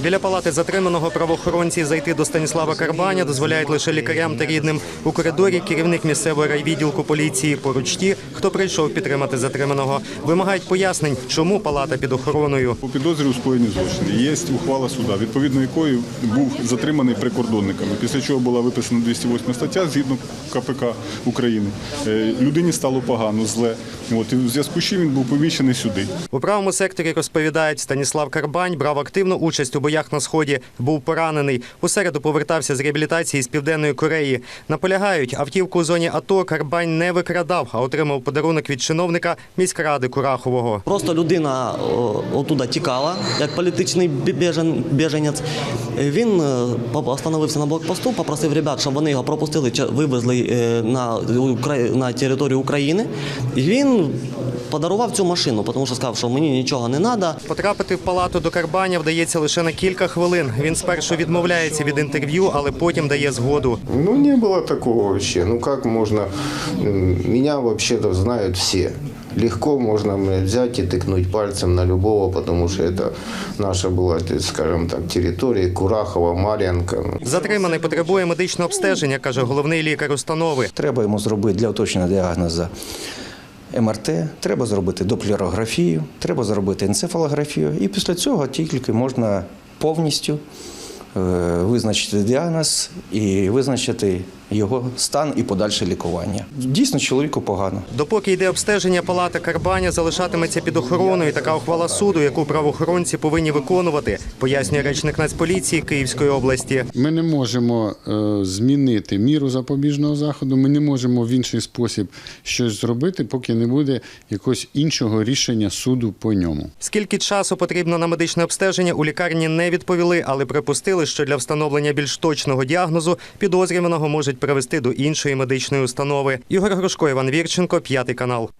Біля палати затриманого правоохоронці зайти до Станіслава Карбаня дозволяють лише лікарям та рідним. У коридорі керівник місцевого райвідділку поліції. Поруч ті, хто прийшов підтримати затриманого. Вимагають пояснень, чому палата під охороною. У підозрі у скоєнні злочину є ухвала суда, відповідно якої був затриманий прикордонниками. Після чого була виписана 208 стаття згідно КПК України. Е, Людині стало погано, зле. От і в зв'язку з чим він був поміщений сюди. У правому секторі розповідають, Станіслав Карбань брав активну участь у боях на сході. Був поранений. У середу повертався з реабілітації з південної Кореї. Наполягають, автівку у зоні АТО Карбань не викрадав, а отримав подарунок від чиновника міськради Курахового. Просто людина отуда тікала, як політичний біженець. Він е, по- остановився на блокпосту, попросив ребят, щоб вони його пропустили, вивезли е, на, на територію України. І він подарував цю машину, тому що сказав, що мені нічого не треба. Потрапити в палату до Карбаня вдається лише на кілька хвилин. Він спершу відмовляється від інтерв'ю, але потім дає згоду. Ну, не было такого вообще. Ну, как можно... м, Меня вообще-то знают все. Легко можно мне взять и тыкнуть пальцем на любого, потому что это наша была, то есть, скажем так, территория Курахова, Мар'янка. Затриманий потребує медичного обстеження, каже головний лікар установи. Треба йому зробити для уточнення діагнозу МРТ, треба зробити доплерографію, треба зробити енцефалографію. І після цього тільки можна повністю визначити діагноз і визначити його стан і подальше лікування. Дійсно, чоловіку погано. Допоки йде обстеження, палата Карбаня залишатиметься під охороною. Така ухвала суду, яку правоохоронці повинні виконувати, пояснює речник Нацполіції Київської області. Ми не можемо е, змінити міру запобіжного заходу. Ми не можемо в інший спосіб щось зробити, поки не буде якогось іншого рішення суду по ньому. Скільки часу потрібно на медичне обстеження, у лікарні не відповіли, але припустили, що для встановлення більш точного діагнозу підозрюваного можуть привести до іншої медичної установи. Ігор Грушко, Іван Вірченко, п'ятий канал.